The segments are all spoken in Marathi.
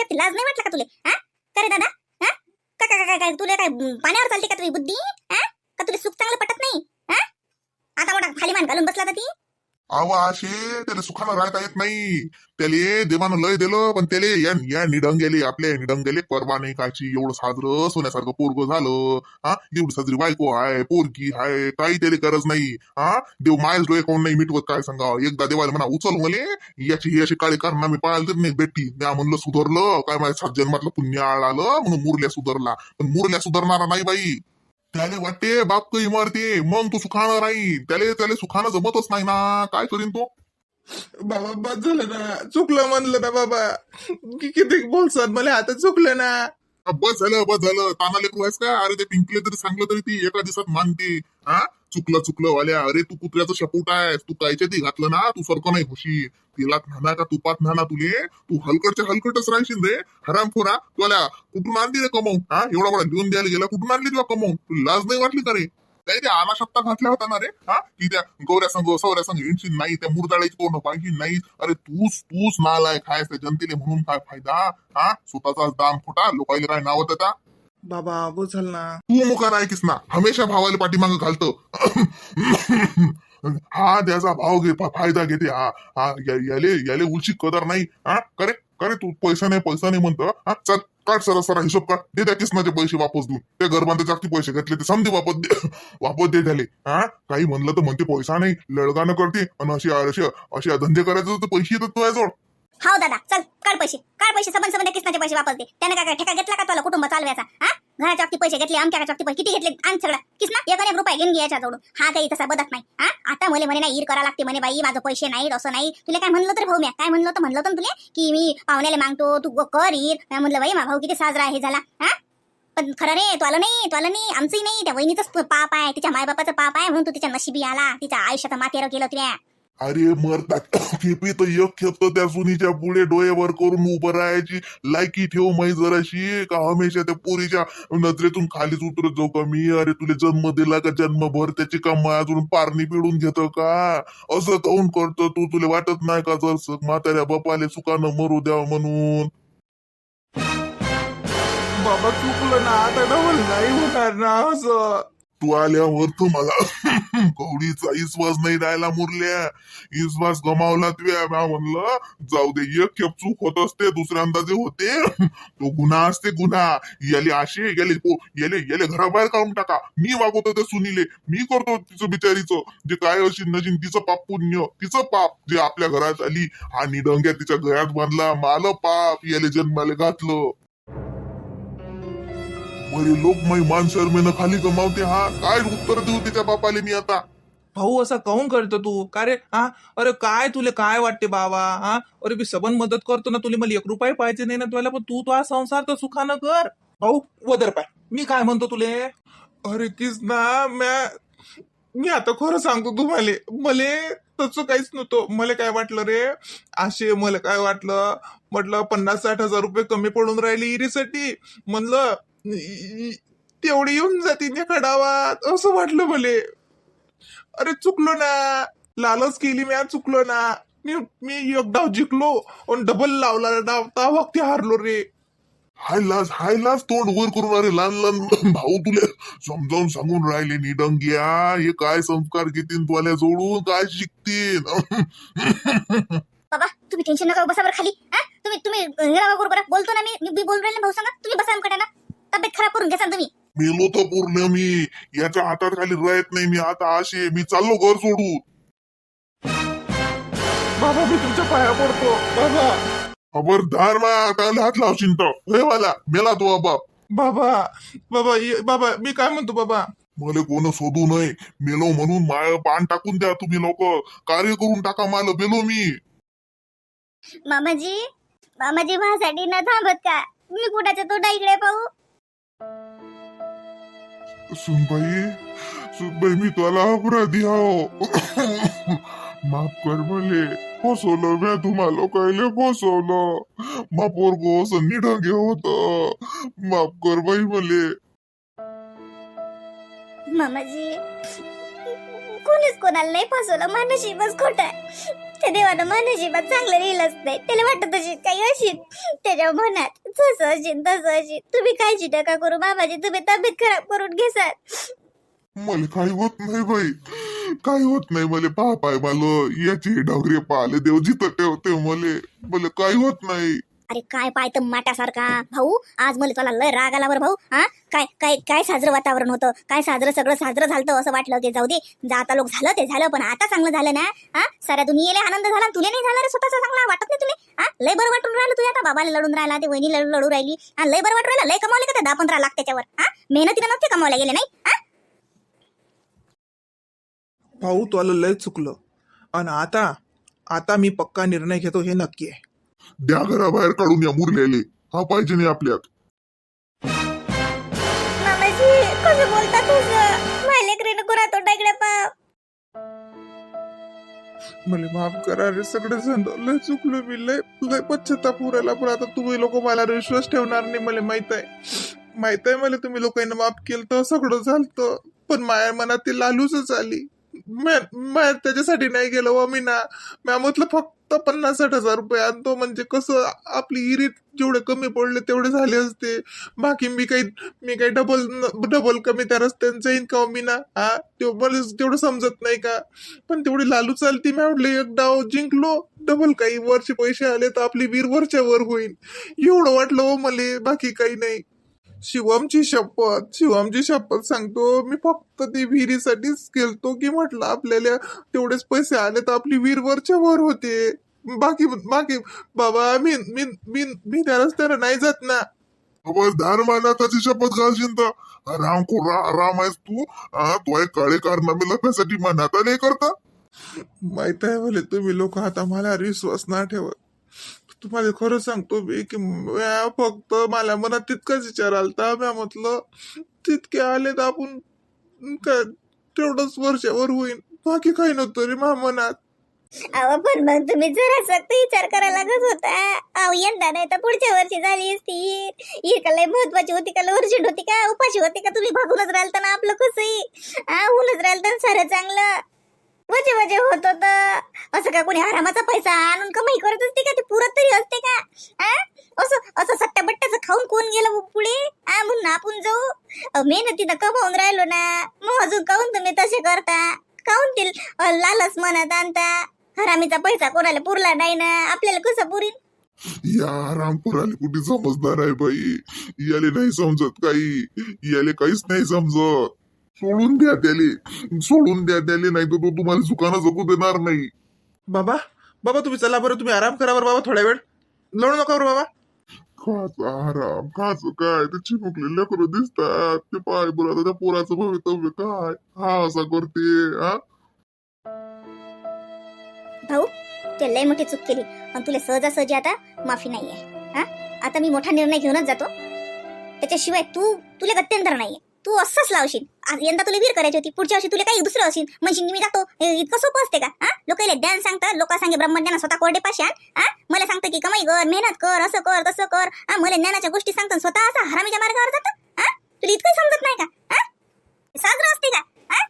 बोलायच्या लाज नाही वाटला का तुले? हा? का रे दादा? हा? का काय काय काय तुला काय पाण्यावर चालते का तुझी बुद्धी? हा? का तुला सुख चांगलं पटत नाही? हा? आता मोठा खाली मान घालून बसला तर ती. अहो आशे त्याला सुखानं राहता येत नाही. त्याले देवानं लय दिलं पण त्याले या या निडंगेले आपल्या निडंगेले परवा नाही कायची एवढं साजरं सोन्यासारखं पोरग झालं. हा एवढी साजरी बायको आहे पोरगी आहे काही त्याला गरज नाही. हा देव मायच डोळे कोण नाही मिटवत काय सांगा. एकदा देवाला म्हणा उचल मले याची ही अशी काळे कारण मी पाळायला तर नाही भेटती त्या म्हणलं सुधारलं. काय माझ्या सात जन्मातलं पुण्य आलं म्हणून मुरल्या सुधारला. पण मुरल्या सुधारणारा नाही बाई. त्याले वाटते बाप काही मग तू सुखानं राहील. त्याले त्याले सुखानं जमतच नाही ना. काय करीन तो? बाबा बस झालं ना. चुकलं म्हणलं ना बाबा. कि- किती बोलसात मला आता चुकलं ना. बस झालं बस झालं. तानाले आहेस का? अरे ते पिंकले तरी सांगलं तरी ती एका दिवसात मानते. हा? चुकलं चुकलं वाल्या. अरे तू कुत्र्याचं शपूट आहेस. तू कायच्या ती घातलं ना तू सारखं नाही खुशी. तेलात नाना का तुपात नाना तुले? तू हलकटच्या हलकटच राहशील रे. हराम हरामखोरा तुला कुठून आणली रे कमवून? हा? एवढा बडा लिहून द्यायला गेला कुठून आणली तुला कमवून? तू लाज नाही वाटली का रे? काय ते आना शब्दा घातल्या होता ना रे? हा? की त्या गौऱ्या संघ सौऱ्या संघ हिंडशील नाही त्या मुरदाळ्याची तोंड पाहिजे नाही अरे तूच तूच नालाय त्या जनतेले म्हणून काय फायदा? हा? स्वतःचाच दाम खोटा लोकायला काय नाव त्याचा बाबा झालं ना. तू मुखार ऐकीस ना. हमेशा भावाला पाठीमागं घालतो. हा त्याचा भाव घे फायदा घेते. हा हा या- याले याले उलची कदर नाही. हा? करे करे तू पैसा नाही पैसा नाही म्हणतो. हा? चल. काढ सर सरा हिशोब काढ दे त्या किसनाचे पैसे वापस देऊन ते घरबांधे जागती पैसे घेतले ते समजे वापस दे. वापस दे झाले हा? काही म्हणलं तर म्हणते पैसा नाही. लळगानं करते. आणि अशी अशी अशी धंदे करायचं तर पैसे येतात तुझ्याजवळ हा दादा चल काढ पैसे. काढ पैसे सबंध सबंध किसनाचे पैसे वापस दे. त्याने काय काय ठेका घेतला का तुला कुटुंब चालवायचा? हा? घराच्या पैसे घेतले आमच्या घराच्या पैसे किती घेतले? आणि सगळं. किसना? एक आणि रुपये घेऊन घ्यायच्या जोडून हा काही तसा बदत नाही. हा? मले म्हणे नाही ईर करा लागते म्हणे बाई माझं पैसे नाही असं नाही. तुला काय म्हणलं तर भाऊ म्या? काय म्हणलं तर म्हणलं होतं ना तुले? की मी पाहुण्याला मागतो तू कर ईर. म्या म्हणलं बाई मा भाऊ किती साजरा हे झाला. हा? पण खरं रे तो आलं नाही तो आलं नाही आमचंही नाही त्या वहिनीचंच पाप आहे तिच्या मायबापाचं पाप आहे म्हणून तू तिच्या नशिबी आला तिच्या आयुष्याचं माथेर केलं तुला अरे मरता खेपी तर एक खेप त्या सुनीच्या पुढे डोळेवर करून उभं राहायची. लायकी ठेव माही जराशी. का हमेशा त्या पोरीच्या नजरेतून खालीच उतरत जाऊ का मी? अरे तुला जन्म दिला का जन्मभर? त्याची कमाई अजून पारणी पिळून घेतो का? असं काऊन करतो तू? तुला वाटत नाही का जर म्हाताऱ्या बापाले सुखानं मरू द्यावं म्हणून. बाबा चुकलं ना आता डबल नाही होणार ना असं. तू आल्यावर तर मला कवडीचा विश्वास नाही राहिला मुरल्या. विश्वास गमावला तुया. म्हणलं जाऊ दे एक खेप चूक होत असते दुसऱ्यांदा जे होते तो गुन्हा असते गुन्हा. याले आशे याले पो याले याले घराबाहेर काढून टाका. मी वागवतो ते सुनीले. मी करतो तिचं बिचारीचं. जे काय अशी नजीन तिचं पाप पुण्य तिचं पाप जे आपल्या घरात आली हा निडंग्या तिच्या गळ्यात बांधला. माल पाप याले जन्माले घातलं. बरे लोक मै मान शर्मेनं खाली गमावते हा. काय उत्तर देऊ त्याच्या बापाले मी आता? भाऊ असं काऊन करतो तू? का रे? हा? अरे काय तुले काय वाटते बाबा? हा? अरे मी सबन मदत करतो ना तुला मला एक रुपये पाहिजे नाही ना तुला पण तू तो हा संसार तर सुखानं कर. भाऊ वदर पाय. मी काय म्हणतो तुले? अरे किस ना म्या मी आता खरं सांगतो तुम्हाला. मले तसं काहीच नव्हतं. मला काय वाटलं रे? असे मला काय वाटलं? म्हटलं पन्नास साठ हजार रुपये कमी पडून राहिले इरीसाठी. म्हणलं तेवढी येऊन जातील एका डावात असं वाटलं मले. अरे चुकलो ना. लालच केली मी आज चुकलो ना. मी मी एक डाव जिंकलो आणि डबल लावला डाव त्या वक्ती हारलो रे. हाय लाज हाय लाज तोंड वर करून. अरे लहान लहान भाऊ तुले समजावून सांगून राहिले निडंग्या हे काय संस्कार घेतील तुला जोडून? काय शिकतील बाबा तुम्ही टेन्शन नका बसा बरं खाली. हा तुम्ही तुम्ही बोलतो ना मी. बोलून राहिले भाऊ सांगा. तुम्ही बसा ना तब्येत खराब करून घ्या तुम्ही. मेलो तर पूर्ण मी. याच्या हातात खाली राहत नाही मी आता असे मी चाललो घर सोडून. बाबा मी तुमच्या पाया पडतो. बाबा. खबरदार मा त्याला हात लावशील तर. मला? मेला तो बाप बाबा बाबा ये- बाबा मी काय म्हणतो बाबा? मला कोण शोधू नये. मेलो म्हणून माय पान टाकून द्या तुम्ही लोक. कार्य करून टाका मला मेलो मी. मामाजी मामाजी माझ्यासाठी न थांबत का? मी कुणाच्या तोंडा इकडे पाहू. सुनबाई सुनबाई मी तुला अपराधी आहो. माफ कर मले. फसवलं मी तुम्हाला लोकायले फसवलं? मा पोरगो असं ढगे होत. माफ कर बाई मले. मामाजी कोणीच कोणाला नाही फसवलं. मानशी खोट आहे. त्या देवानं मानशिबात चांगलं लिहिलंच नाही. त्याला वाटत तशी काही अशी त्याच्या मनात जसं असेल तसं अशी तुम्ही काळजी नका करू बाबाजी. तुम्ही तब्येत खराब करून घेसाल. मला काही होत नाही बाई. काही होत नाही मला. पाप मला. याचे डावरे पाहिले देव जिथं ठेवते मले. मला काही होत नाही. अरे काय पाय तर माट्यासारखा भाऊ आज मला तुला लय राग आला बरं भाऊ हा? काय काय काय साजरं वातावरण होतं? काय साजरं सगळं साजरं झालं असं वाटलं? ते जाऊ दे. जाता लोक झालं ते झालं पण आता चांगलं झालं ना? हा? साऱ्या दुनियेला आनंद झाला तुला नाही झाला रे स्वतःचा चांगला? वाटत नाही तुला? हा? लय बरं वाटून राहिलं तुझ्या आता. बाबाला लढून राहिला ते वहिनी लढू लढू राहिली. हा लय बरं वाटून राहिलं. लय कमावले का दहा पंधरा लाख त्याच्यावर? हा? मेहनतीनं नव्हते कमावल्या गेले नाही? हा? भाऊ तुला लय चुकलं. आणि आता आता मी पक्का निर्णय घेतो हे नक्की आहे. द्या घराबाहेर काढून या मुरलेले. हा पाहिजे नाही आपल्यात मामाजी कसं बोलता तुझं माझ्या लेकरीनं कोणा तोंडाकडे पाव मला माफ करा रे सगळे जण लय चुकलो मी लय लय पश्चाताप उरायला पण आता तुम्ही लोक मला विश्वास ठेवणार नाही मला माहीत आहे. माहीत आहे मला तुम्ही लोकांना माफ केलं तर सगळं झालं पण माया मनात ती लालूच आली मैं- मैं त्याच्यासाठी नाही गेलो हो मी ना. म्या म्हटलं फक्त पन्नास साठ हजार रुपये आणि तो म्हणजे कसं आपली इरीत जेवढे कमी पडले तेवढे झाले असते. बाकी मी काही मी काही डबल डबल कमी त्या रस्त्यांचा इन्कम मी ना हा ते मला तेवढं समजत नाही का? पण तेवढी लालू चालती मी एक डाव जिंकलो डबल काही वरचे पैसे आले तर आपली वीर वरच्या वर होईल. एवढं वाटलं हो मले बाकी काही नाही. शिवमची शपथ शिवमची शपथ सांगतो मी फक्त ती विहिरीसाठीच गेलतो की म्हटलं आपल्याला तेवढेच पैसे आले तर आपली वीर वरच्या वर होते. बाकी बाकी बाबा मी मी मी मी त्या रस्त्याला नाही जात ना. खबरदार मानाथाची शपथ घालशील तर. राम को रा, राम आहेस तू. तो एक काळे कारनामे लपण्यासाठी मनाता नाही करता. माहीत आहे मला तुम्ही लोक आता मला विश्वास ना ठेवत. तुम्हाला खरं सांगतो मी की म्या फक्त मला मनात तितकाच विचार आलता. म्या म्हटलं तितके आले तर आपण काय तेवढंच वर्षावर होईल बाकी काही नव्हतं रे मा मनात. अहो पण मग तुम्ही जरा सक्त विचार करायला लागत होता. अहो यंदा नाही तर पुढच्या वर्षी झाली असती. ही लय महत्वाची होती का? अर्जंट होती का? उपाशी होती का? तुम्ही भागूनच राहिल ना आपलं कसंही. हा होऊनच राहिल तर सारं चांगलं. वजे वजे होत होत असं का कोणी आरामाचा पैसा आणून कमाई करत असते का? ते पुरत तरी असते का? आ? असं असं सट्ट्या बट्ट्याचं खाऊन कोण गेलं पुढे? हा म्हणून आपण जाऊ. मेहनतीनं कमावून राहिलो ना. मग अजून काहून तुम्ही तसे करता? काहून ते लालच मनात आणता? हरामीचा पैसा कोणाला पुरला नाही ना? आपल्याला कसं पुरीन? या रामपुराले कुठे समजदार आहे बाई? याले नाही समजत काही. याले काहीच नाही समजत. सोडून द्या त्याले. सोडून द्या त्याले नाही तर तो तुम्हाला सुखानं जगू देणार नाही. बाबा बाबा तुम्ही चला बरं तुम्ही आराम करा बरं बाबा थोड्या वेळ. लढू नका बरं बाबा. खाच आराम खाच काय? ते चिमुकले लेकरं दिसतात. ते पाय बरं आता त्या पोराचं भवितव्य काय? हा असा करते हा? भाऊ तू लय मोठी चूक केली. आणि तुला सहजासहजी आता माफी नाहीये हा? आता मी मोठा निर्णय घेऊनच जातो. त्याच्याशिवाय तू तुला गत्यंतर नाहीये. तू असंच लावशील. आज यंदा तुला वीर करायची होती पुढच्या वर्षी तुला काही दुसरं असेल. म्हणजे मी जातो. हे इतकं सोपं असते का? हा? लोकांना ज्ञान सांगतात लोक सांगे ब्रह्मज्ञान स्वतः कोरडे पाशान हा? मला सांगतं की कमाई कर मेहनत कर असं कर तसं कर. हा? मला ज्ञानाच्या गोष्टी सांगतात स्वतः असं हरामीच्या मार्गावर जातं हा? तुला इतकं समजत नाही का? हा? साजरं असते का? हा?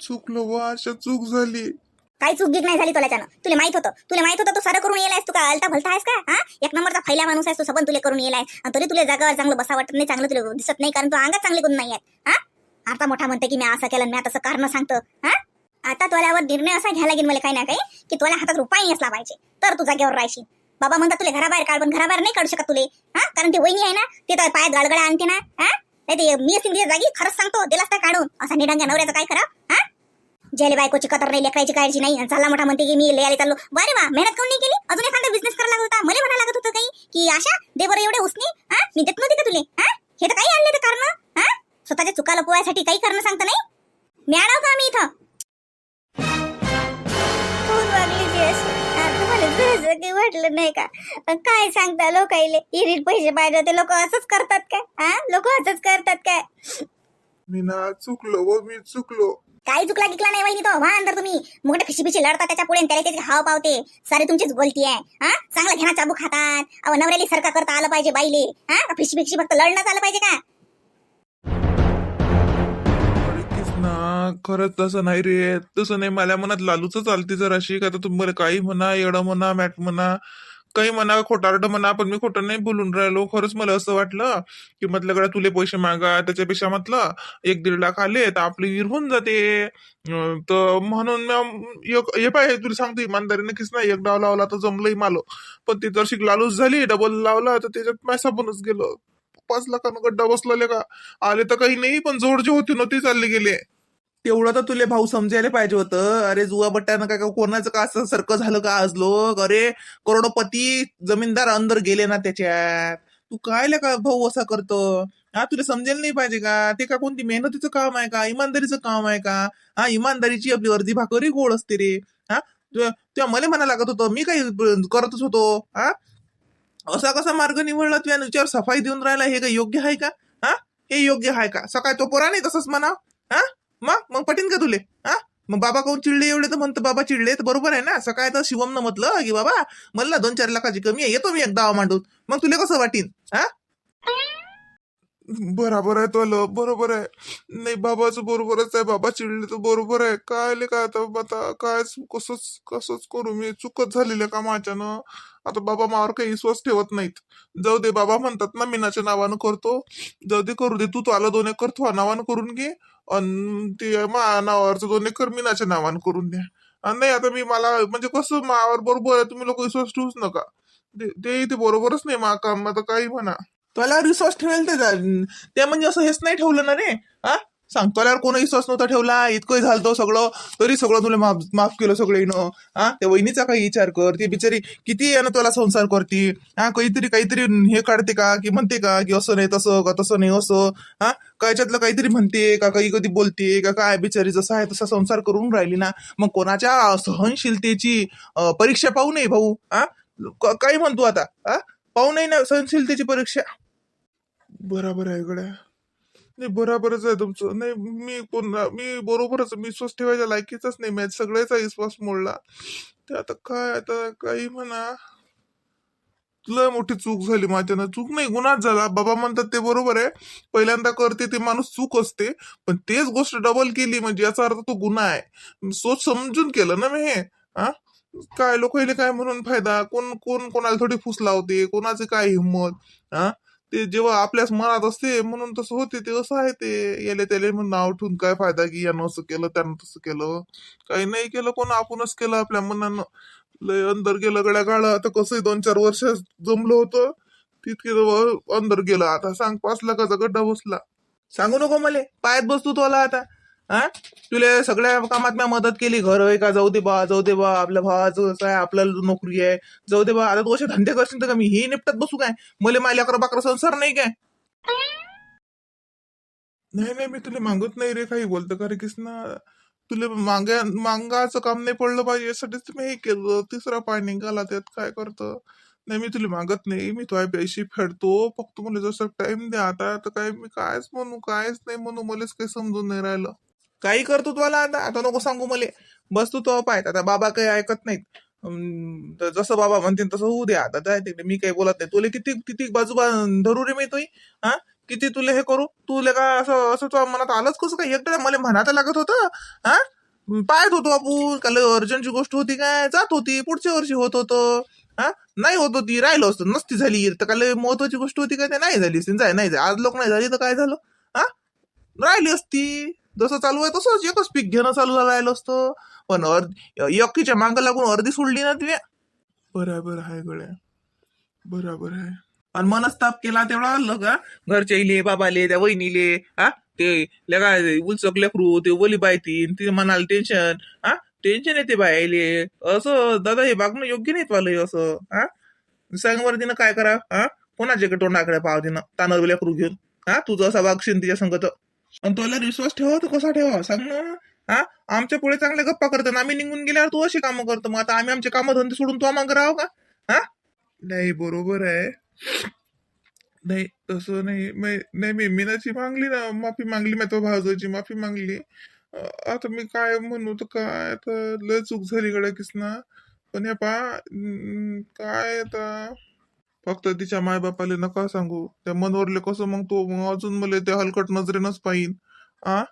चुकलो व अशा चूक झाली. काही चूक गिक नाही झाली तुला तुला माहीत होतं. तुला माहीत होतं तू सारं करून येलायस तू का? अलता भलता आहेस का? हा? एक नंबरचा फैला माणूस आहेस तू सबन तुला करून येलाय आणि तरी तुला जागावर चांगलं बसा वाटत नाही चांगलं तुला दिसत नाही कारण तू अंगात चांगले गुण नाही आहेत. हा? आता मोठा म्हणते की मी असं केलं मी तसं कारण सांगतो. हा? आता तुझ्यावर निर्णय असा घ्यायला लागेल मला काही ना काही की तुला हातात रुपये असला पाहिजे. तर तू जागेवर राहशील. बाबा म्हणतात तुला घराबाहेर काढ पण घराबाहेर नाही काढू शकत तुले. हा? कारण ती वहिनी आहे ना ते तर पायात गाडगडा आणते ना. हा? नाही ते मी असतील जागी खरंच सांगतो दिलास तर काढून. असा निढंग्या नवऱ्याचं काय करा हा? जेले बायकोची कतर नाही लेकरायची काळजी नाही. आणि चालला मोठा म्हणते की मी लयाला चाललो. बरे वा मेहनत करून नाही केली? अजून एखादा बिझनेस करायला लागत होता? मला म्हणायला लागत होतं काही? की आशा दे बरं एवढे उसने हा? मी देत नव्हती का तुले? हा? हे तर काही आणले तर कारण हा? स्वतःच्या चुकाला पोहायसाठी काही कारण सांगता नाही? मी आणाव का आम्ही इथं? तुम्हाला वाटलं नाही का? काय सांगता लोकाईले इरीट पैसे पाहिजे ते लोक असंच करतात काय? हा? लोक असंच करतात काय? मी ना चुकलो व मी चुकलो. काही चुकला गिकला नाही वहिनी तो. व्हा अंदर तुम्ही. मोठे फिशी लढता त्याच्या पुढे आणि त्याला त्याचे हाव पावते. सारे तुमचीच गोलती आहे. हा? चांगला घेणा चाबू खातात. अहो नवऱ्याला सरका करता आलं पाहिजे बाईले. हा? का फक्त लढणं आलं पाहिजे का? खरंच तसं नाही रे. तसं नाही. मला मनात लालूच चालते जराशी. का तर तुम्हाला काही म्हणा एवढं म्हणा मॅट म्हणा. काही म्हणा खोटारड म्हणा पण मी खोटं नाही बोलून राहिलो. खरंच मला असं वाटलं की म्हटलं गड्या तुले पैसे मागा त्याच्यापेक्षा म्हटलं एक दीड लाख आले तर आपली विहीर होऊन जाते. तर म्हणून एक- हे पाय तुला सांगतो इमानदारीने किस नाही. एक डाव लावला तर जमलंही मालो. पण ती जर लालूच झाली डबल लावला तर त्याच्यात मॅसा बनच गेलो. पाच लाखानं गड्डा बसलेले का? आले तर काही नाही पण जोड जे होते ना ते चालले गेले. तेवढं तर तुले भाऊ समजायला पाहिजे होतं. अरे जुवा बट्ट्यानं काय काय कोणाचं का असं सारखं झालं का आज लोक? अरे करोडपती जमीनदार अंदर गेले ना त्याच्यात. तू काय का भाऊ असा करतो? हा तुला समजेल नाही पाहिजे का? ते का कोणती मेहनतीचं काम आहे का? इमानदारीचं काम आहे का? हा इमानदारीची आपली अर्धी भाकरी गोड असते रे. हा तु- तेव्हा मला म्हणा लागत होतं मी काही करतच होतो. हा? असा कसा मार्ग निवडला तुझ्या विचार सफाई देऊन राहिला? हे काही योग्य आहे का? हा? हे योग्य आहे का? सकाळी तो पोरा नाही तसंच म्हणा. हा? मग मग पटेन का तुले? हा मग बाबा काऊन चिडले एवढे तर म्हणतो बाबा चिडले तर बरोबर आहे ना सकाळी तर शिवमनं म्हटलं की बाबा मला दोन चार लाखाची कमी आहे येतो मी एक दावा मांडून. मग तुला कसं वाटीन? हा बरोबर आहे तो बरोबर आहे. नाही बाबाचं बरोबरच आहे बाबा चिडले तर बरोबर आहे. काय काय आता आता काय कसंच कसंच करू मी? चुकत झालेलं का माझ्यानं? आता बाबा मावर काही विश्वास ठेवत नाहीत. जाऊ दे बाबा म्हणतात ना मीनाच्या नावानं करतो. जाऊ दे करू दे. तू तो आला दोन एकर तू नावानं करून घे. आणि ते मा नावावरचं दोन एकर मीनाच्या नावानं करून द्या. आणि नाही आता मी मला म्हणजे कसं मावर बरोबर आहे तुम्ही लोक विश्वास ठेवूच नका. ते- ते ते बरोबरच नाही मा काम आता काही म्हणा. त्याला विश्वास ठेवेल ते जा- ते म्हणजे असं हेच नाही ठेवलं ना रे हा? सांग तुला कोणी विश्वास नव्हता ठेवला. इतकं झालं सगळं. तरी सगळं तुला माफ माफ केलं सगळं हा? त्या वहिनीचा काही विचार कर. ती बिचारी किती यानं तुला संसार करते? हा? काहीतरी काहीतरी हे काढते का? की म्हणते का? की असं नाही तसं का? तसं नाही असं. हा? कायच्यातलं काहीतरी म्हणते का काही कधी बोलते का काय बिचारी जसा आहे तसा संसार करून राहिली ना मग कोणाच्या सहनशीलतेची परीक्षा पाहू नये भाऊ. हा? काय काही म्हणतो आता. हा? पाहू नाही ना सहनशीलतेची परीक्षा. बराबर आहे गड्या. नाही बरोबरच आहे तुमचं. नाही मी कोण मी बरोबरच मी विश्वास ठेवायच्या लायकीचाच नाही मॅच सगळ्याचा विश्वास मोडला. ते आता काय आता काही म्हणा. लय मोठी चूक झाली माझ्यानं. चूक नाही गुन्हाच झाला. बाबा म्हणतात ते बरोबर आहे. पहिल्यांदा करते ते माणूस चूक असते. पण तेच गोष्ट डबल केली म्हणजे याचा अर्थ तो गुन्हा आहे. सोच समजून केलं ना मी हे? हा काय लोक काय म्हणून फायदा? कोण कोण कोणाला थोडी फुस लावते? कोणाची काय हिंमत? हा ते जेव्हा आपल्याच मनात असते म्हणून तसं होते ते असं आहे ते. याले त्याले म्हणून नाव ठेवून काय फायदा की यानं असं केलं त्यानं तसं केलं. काही नाही केलं कोण आपणच केलं आपल्या मनानं. लय अंदर गेलं गड्या गाळा. आता कसं दोन चार वर्ष जमलं होतं तितके जवळ अंदर गेलं. आता सांग पाच लाखाचा गड्डा बसला. सांगू नको मले. पायात बसतो तोला आता. हा? तुला सगळ्या कामात मी मदत केली घर होय का? जाऊ दे बा जाऊ दे बा आपल्या भावाचं कसं आहे आपल्याला नोकरी आहे. जाऊ दे बा आता तू असे धंदे करशील तर का मी हे निपटत बसू काय? मले माझ्या अकरा बाकरा संसार नाही काय? नाही नाही मी तुला मागत नाही रे काही बोलतो का रे कृष्णा तुला मागा मागायचं काम नाही पडलं पाहिजे यासाठीच तुम्ही हे केलं. तिसरा पाय निघाला त्यात काय करतं? नाही मी तुला मागत नाही मी तुझ्या पैसे फेडतो. फक्त मला जसं टाइम द्या आता तर काय मी कायच म्हणू कायच नाही म्हणू मलाच काही समजून नाही राहिलं. काही करतो तुला आता. आता नको सांगू मले. बस तू तो पाहत आता बाबा काही ऐकत नाहीत. जसं बाबा म्हणते तसं होऊ द्या आता. जाय तिकडे. मी काही बोलत नाही. तुला किती किती बाजूबा धरू रे मी तुम्ही हा? किती तुला हे करू? तुला का असं असं तुला मनात आलंच कसं काय? एकदा मला म्हणायला लागत होतं. हा? पाहत होतो आपण. काल अर्जंटची गोष्ट होती काय? जात होती. पुढच्या वर्षी होत होतं. हा? नाही होत होती. राहिलो असतो. नसती झाली. तर काल महत्वाची गोष्ट होती काय? ते नाही झाली असती. जाय नाही जाय आज लोक नाही झाली तर काय झालं? हा? राहिली असती. जसं चालू आहे तसंच एकच पीक घेणं चालू राहिलं असतं. पण अर्ध यक्कीच्या मांग लागून अर्धी सोडली ना तुझ्या बराबर आहे गड्या. बराबर आहे. आणि मनस्ताप केला तेवढा आलं का घरच्या इले बाबाले त्या वहिनीले हा ते लगा उलचक लेकरू ते ओली बायतीन ते म्हणाल टेन्शन हा टेन्शन येते बायले असं दादा हे वागणं योग्य नाही हे असं हा सांग बरं तिनं काय करा हा कोणाच्या तोंडाकडे पाव तिनं तानर लेकरू घेऊन. हा तुझं असा वागशील तिच्या संगत. आणि तुला विश्वास ठेवा तर कसा ठेवा? सांग ना. हा? आमच्या पुढे चांगल्या गप्पा करतात. आम्ही निघून गेल्यावर तू अशी कामं करतो. मग आता आम्ही आमचे कामं धंदे सोडून तू आम्हाला राहू का? हा? नाही बरोबर आहे. नाही तसं नाही. नाही मी मीनाची मागली ना. माफी मागली मी तो भाऊजाची माफी मागली. आता मी काय म्हणू? तर काय आता? लय चूक झाली गड्या किसना. पण हे पा काय आता? फक्त तिच्या मायबापाले नका सांगू. त्या मनवरले कसं मग तो मग अजून मला त्या हलकट नजरेनच पाहिन. आ?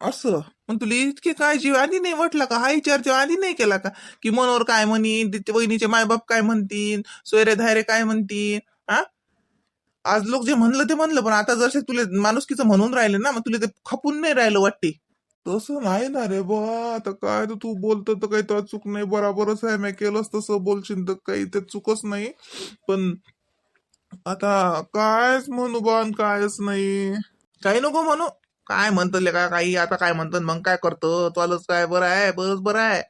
असं? पण तुला इतके काय जीव आधी नाही म्हटला का? हा विचार आधी नाही केला का? की मनोर काय म्हणीन? वहिनीचे मायबाप काय म्हणतील? सोयरे धायरे काय म्हणतील? हा आज लोक जे म्हणलं ते म्हणलं पण आता जसे तुले माणुसकीचं म्हणून राहिले ना मग तुला ते खपून नाही राहिलं वाटते. तसं नाही ना रे बा. आता काय तर तू बोलत तर काही तर चूक नाही. बराबरच आहे. मी केलंच तसं बोलशील तर काही ते चूकच नाही. पण आता कायच म्हणू बा आणि कायच नाही. काही नको म्हणू. काय म्हणतले काय काही आता काय म्हणतात? मग काय करतो? चालच काय? बरं आहे. बरंच बरं आहे.